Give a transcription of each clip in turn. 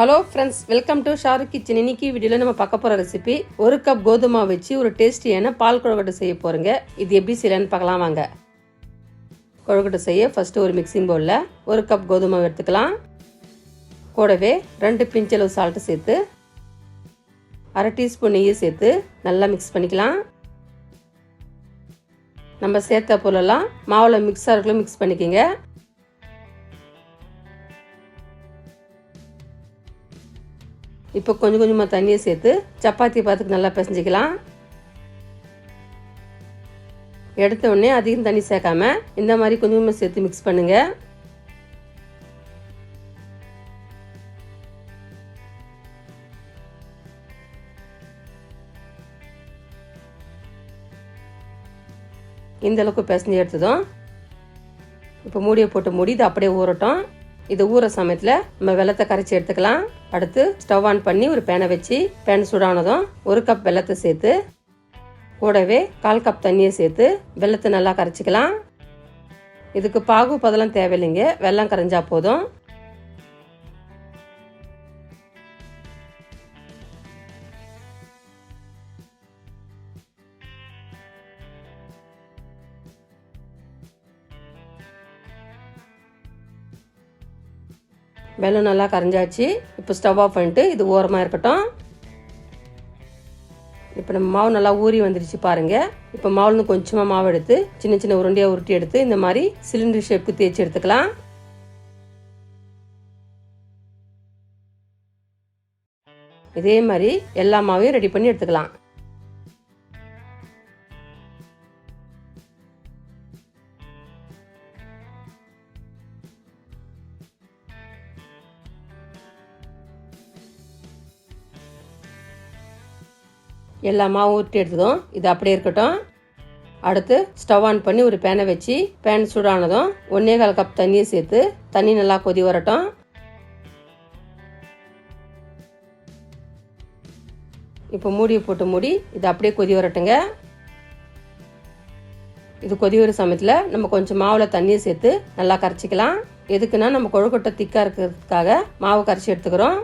Hello friends welcome to Sharu kitchen இன்னைக்கு வீடியோவில் நம்ம பார்க்க போகிற ரெசிபி ஒரு கப் கோதுமை வச்சு ஒரு டேஸ்டியான பால் கொழுக்கட்டை செய்ய போகிறோங்க இது எப்படி செய்யலான்னு பார்க்கலாம் வாங்க. குழக்கட்டை செய்ய ஃபஸ்ட்டு ஒரு மிக்சிங் பவுலில் ஒரு கப் கோதுமை எடுத்துக்கலாம். கூடவே ரெண்டு பிஞ்சளவு சால்ட்டு சேர்த்து அரை டீஸ்பூன் நெய்யை சேர்த்து நல்லா மிக்ஸ் பண்ணிக்கலாம். நம்ம சேர்த்த பொருளெல்லாம் மாவில் மிக்ஸ் மிக்ஸ் பண்ணிக்கோங்க. இப்போ கொஞ்சம் கொஞ்சமாக தண்ணியை சேர்த்து சப்பாத்தி பார்த்துக்கு நல்லா பிசைஞ்சிக்கலாம். எடுத்த உடனே அதிகம் தண்ணி சேர்க்காம இந்த மாதிரி கொஞ்சம் கொஞ்சமாக சேர்த்து மிக்ஸ் பண்ணுங்க. இந்த அளவுக்கு பிசைஞ்சு எடுத்ததும் இப்போ மூடியை போட்டு மூடி இது அப்படியே ஊறட்டும். இது ஊற சமயத்தில் நம்ம வெள்ளத்தை கரைச்சி எடுத்துக்கலாம். அடுத்து ஸ்டவ் ஆன் பண்ணி ஒரு பேனை வச்சு பேன் சூடானதும் ஒரு கப் வெள்ளத்தை சேர்த்து கூடவே கால் கப் தண்ணியை சேர்த்து வெள்ளத்தை நல்லா கரைச்சிக்கலாம். இதுக்கு பாகு பதெல்லாம் தேவையில்லைங்க. வெள்ளம் கரைஞ்சா போதும். வெள்ளம் நல்லா கரைஞ்சாச்சு. இப்போ ஸ்டவ் ஆஃப் பண்ணிட்டு இது ஓரமாக இருக்கட்டும். இப்போ நம்ம மாவு நல்லா ஊறி வந்துடுச்சு பாருங்கள் இப்போ மாவுலேருந்து கொஞ்சமாக மாவு எடுத்து சின்ன சின்ன உருண்டையாக உருட்டி எடுத்து இந்த மாதிரி சிலிண்டர் ஷேப்புக்கு தேய்ச்சி எடுத்துக்கலாம். இதே மாதிரி எல்லா மாவையும் ரெடி பண்ணி எடுத்துக்கலாம். எல்லா மாவும் ஊற்றி எடுத்ததும் இது அப்படியே இருக்கட்டும். அடுத்து ஸ்டவ் ஆன் பண்ணி ஒரு பேனை வச்சு பேன் சூடானதும் ஒன்னே கால் கப் தண்ணியை சேர்த்து தண்ணி நல்லா கொதி வரட்டும். இப்போ மூடியை போட்டு மூடி இது அப்படியே கொதி வரட்டுங்க. இது கொதி வர சமயத்தில் நம்ம கொஞ்சம் மாவில் தண்ணியை சேர்த்து நல்லா கரைச்சிக்கலாம். எதுக்குன்னா நம்ம கொழுக்கட்டை திக்காக இருக்கிறதுக்காக மாவு கரைச்சி எடுத்துக்கிறோம்.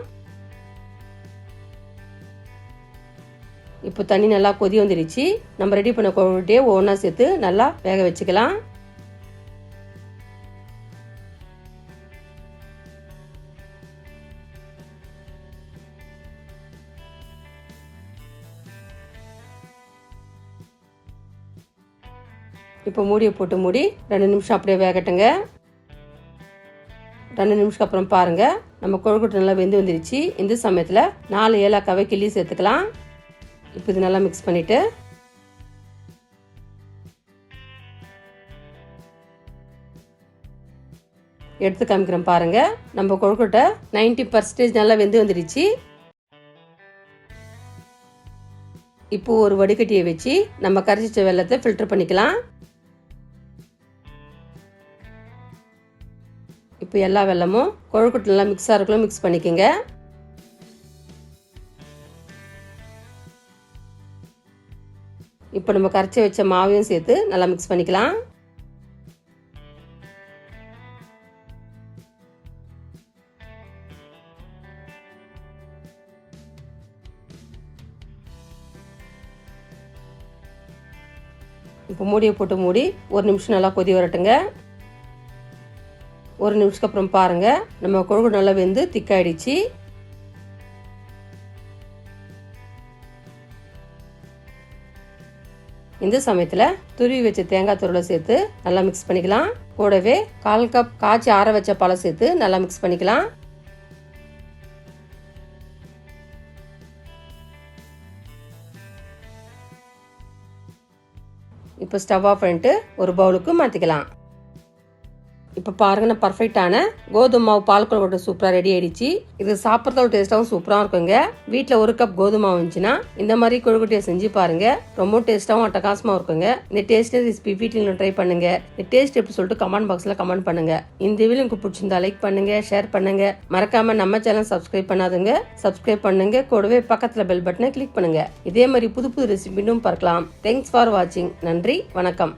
இப்போ தண்ணி நல்லா கொதி வந்துடுச்சு நம்ம ரெடி பண்ண குழம்புட்டே ஒன்றா சேர்த்து நல்லா வேக வச்சுக்கலாம். இப்போ மூடியை போட்டு மூடி ரெண்டு நிமிஷம் அப்படியே வேகட்டுங்க. ரெண்டு நிமிஷம் அப்புறம் பாருங்கள் நம்ம கொழுக்கட்டை நல்லா வெந்து வந்துருச்சு. இந்த சமயத்தில் நாலு ஏழாக்காவே கிள்ளி சேர்த்துக்கலாம். இப்போ இது நல்லா மிக்ஸ் பண்ணிவிட்டு எடுத்து காமிக்கிறோம் பாருங்க. நம்ம கொழுக்கட்டை நைன்டி பர்சன்டேஜ் நல்லா வெந்து வந்துடுச்சு. இப்போ ஒரு வடிகட்டியை வச்சு நம்ம கரைச்சிச்ச வெள்ளத்தை ஃபில்டர் பண்ணிக்கலாம். இப்போ எல்லா வெள்ளமும் கொழுக்கட்டை நல்லா மிக்ஸ் ஆகிறக்குள்ள மிக்ஸ் பண்ணிக்கோங்க. இப்போ நம்ம கரைச்சி வச்ச மாவையும் சேர்த்து நல்லா மிக்ஸ் பண்ணிக்கலாம். இப்போ மூடியை போட்டு மூடி ஒரு நிமிஷம் நல்லா கொதி வரட்டுங்க. ஒரு நிமிஷத்துக்கு அப்புறம் பாருங்கள் நம்ம கொழுகு நல்லா வெந்து திக்காயிடுச்சு இந்த சமயத்தில் துருவி வச்ச தேங்காய் துருளை சேர்த்து நல்லா மிக்ஸ் பண்ணிக்கலாம். கூடவே கால் கப் காய்ச்சி ஆற வச்ச பழம் சேர்த்து நல்லா மிக்ஸ் பண்ணிக்கலாம். இப்போ ஸ்டவ் ஆஃப் பண்ணிட்டு ஒரு பவுலுக்கு மாற்றிக்கலாம் இப்போ பாருங்க நான் பர்ஃபெக்டான கோதுமை மாவு பால் கொழுக்கட்டை சூப்பராக ரெடி ஆயிடுச்சு. இது சாப்பிட்றதோட டேஸ்ட்டாகவும் சூப்பராக இருக்குங்க. வீட்டில் ஒரு கப் கோதுமை வந்துச்சுன்னா இருந்துச்சுன்னா இந்த மாதிரி கொழுக்கட்டையை செஞ்சு பாருங்க. ரொம்ப டேஸ்ட்டாகவும் அட்டகாசமாக இருக்குங்க. இந்த டேஸ்ட் ரெசிபி வீட்டில் ட்ரை பண்ணுங்க. இந்த டேஸ்ட் எப்படி சொல்லிட்டு கமெண்ட் பாக்ஸில் கமெண்ட் பண்ணுங்க. இந்த வீடியோ உங்களுக்கு பிடிச்சிருந்தா லைக் பண்ணுங்க ஷேர் பண்ணுங்க. மறக்காம நம்ம சேனல் சப்ஸ்கிரைப் பண்ணாதுங்க. சப்ஸ்கிரைப் பண்ணுங்க. கூடவே பக்கத்தில் பெல் பட்டனை கிளிக் பண்ணுங்க. இதே மாதிரி புது புது ரெசிபியும் பார்க்கலாம். தேங்க்ஸ் ஃபார் வாட்சிங் நன்றி வணக்கம்.